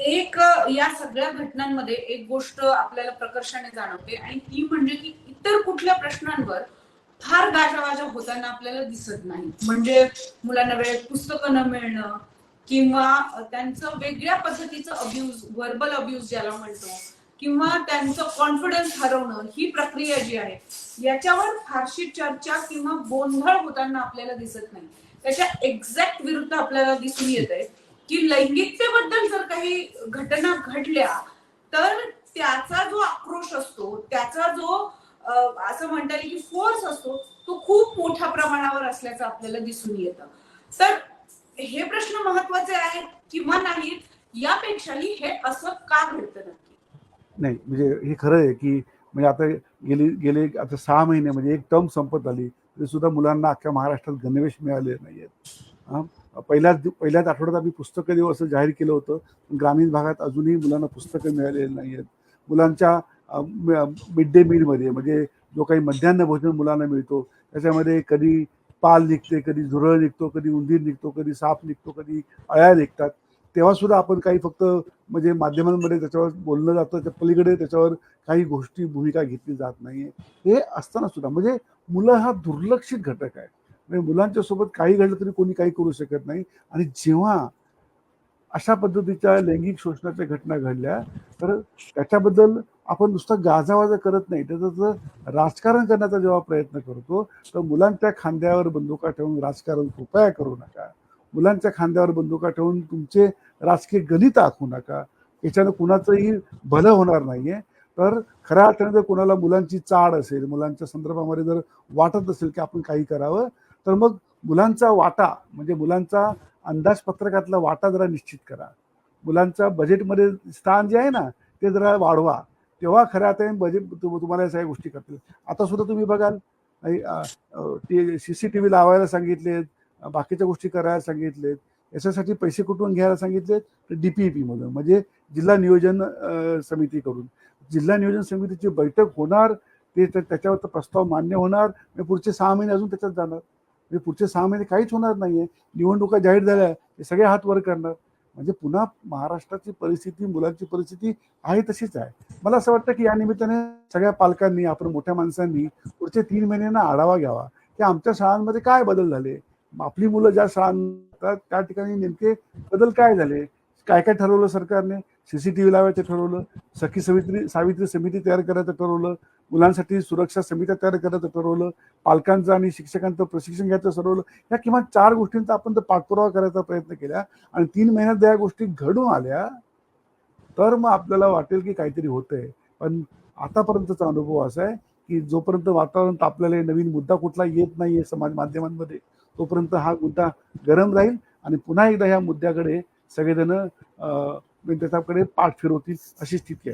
एक या सगळ्या घटनांमध्ये एक गोष्ट आपल्याला प्रकर्षाने जाणवते आणि ती म्हणजे की इतर कुठल्या प्रश्नांवर फार गाजावाजा होताना आपल्याला दिसत नाही. म्हणजे मुलांना वेळेत पुस्तकं न मिळणं किंवा त्यांचं वेगळ्या पद्धतीचं अब्यूज व्हर्बल अब्यूज ज्याला म्हणतो किंवा त्यांचं कॉन्फिडन्स हरवणं ही प्रक्रिया जी आहे याच्यावर फारशी चर्चा किंवा गोंधळ होताना आपल्याला दिसत नाही. त्याच्या एक्झॅक्ट विरुद्ध आपल्याला दिसून येत आहे की लैंगिकतेबद्दल जर काही घटना घडल्या तर त्याचा जो आक्रोश असतो त्याचा जो असं म्हणता येईल की फोर्स असतो तो खूप मोठ्या प्रमाणावर असल्याचं आपल्याला दिसून येतं. तर हे प्रश्न महत्त्वाचे आहेत किंवा नाहीत यापेक्षाही हे असं का घडतं नक्की? नाही म्हणजे हे खरं आहे की म्हणजे आता गेली गेले आता सहा महिने म्हणजे एक टर्म संपत आली तरी सुद्धा मुलांना अख्ख्या महाराष्ट्रात गणवेश मिळाले नाही आहेत पहिल्याच पहिल्याच आठवड्यात आम्ही पुस्तकं देऊ असं जाहीर केलं होतं. पण ग्रामीण भागात अजूनही मुलांना पुस्तकं मिळालेली नाही आहेत मुलांच्या मिड डे मीलमध्ये म्हणजे जो काही मध्यान्ह भोजन मुलांना मिळतो त्याच्यामध्ये कधी पाल निघते कधी झुरळ निघतो कधी उंदीर निघतो कधी साप निघतो कधी अळ्या निघतात. तेव्हा सुद्धा आपण काही फक्त म्हणजे माध्यमांमध्ये त्याच्यावर बोललं जातं त्या पलीकडे त्याच्यावर काही गोष्टी भूमिका घेतली जात नाही हे असताना सुद्धा म्हणजे मुलं हा दुर्लक्षित घटक आहे. आणि मुलांच्या सोबत काही घडलं तरी कोणी काही करू शकत नाही. आणि जेव्हा अशा पद्धतीच्या लैंगिक शोषणाच्या घटना घडल्या तर त्याच्याबद्दल आपण नुसतं गाजावाजा करत नाही. त्याचं राजकारण करण्याचा जेव्हा प्रयत्न करतो तर मुलांच्या खांद्यावर बंदुका ठेवून राजकारण कृपया करू नका. मुलांच्या खांद्यावर बंदुका ठेवून तुमचे राजकीय गणित आखू नका. याच्यानं कुणाचंही भलं होणार नाहीये. तर खऱ्या अर्थाने जर कोणाला मुलांची चाड असेल मुलांच्या संदर्भामध्ये जर वाटत असेल की आपण काही करावं तर मग मुलांचा वाटा म्हणजे मुलांचा अंदाजपत्रकातला वाटा जरा निश्चित करा. मुलांचा बजेटमध्ये स्थान जे आहे ना ते जरा वाढवा. तेव्हा खऱ्या अर्थाने बजेट तुम्हाला या सगळ्या गोष्टी करतील आता सुद्धा तुम्ही बघाल सी सी टी व्ही लावायला सांगितलेत बाकीच्या गोष्टी करायला सांगितलेत याच्यासाठी पैसे कुठून घ्यायला सांगितलेत? तर डीपीपी मधून म्हणजे जिल्हा नियोजन समितीकडून. जिल्हा नियोजन समितीची बैठक होणार ते त्याच्यावर प्रस्ताव मान्य होणार पुढचे सहा महिने अजून त्याच्यात जाणार. म्हणजे पुढचे सहा महिने काहीच होणार नाहीये. निवडणुका जाहीर झाल्या हे सगळे हात वर करणार. म्हणजे पुन्हा महाराष्ट्राची परिस्थिती मुलांची परिस्थिती आहे तशीच आहे. मला असं वाटतं की या निमित्ताने सगळ्या पालकांनी आपण मोठ्या माणसांनी पुढचे तीन महिन्यांना आढावा घ्यावा. की आमच्या शाळांमध्ये काय बदल झाले? आपली मुलं ज्या शाळांना त्या ठिकाणी नेमके बदल काय झाले? काय काय ठरवलं सरकारने? सीसीटीव्ही लावायचं ठरवलं. सखी सवित्री सावित्री समिती तयार करायचं ठरवलं. मुलांसाठी सुरक्षा समित्या तयार करायचं ठरवलं पालकांचं आणि शिक्षकांचं प्रशिक्षण घ्यायचं ठरवलं या किमान चार गोष्टींचा आपण तर पाठपुरावा करायचा प्रयत्न केला आणि तीन महिन्यात या गोष्टी घडून आल्या तर मग आपल्याला वाटेल की काहीतरी होतंय. पण आतापर्यंतचा अनुभव असा आहे की जोपर्यंत वातावरण तापलेलं नवीन मुद्दा कुठला येत नाहीये समाज माध्यमांमध्ये तोपर्यंत हा मुद्दा गरम राहील आणि पुन्हा एकदा ह्या मुद्द्याकडे सगळेजण अं, त्याच्याकडे पाठ फिरवतील अशी स्थिती आहे.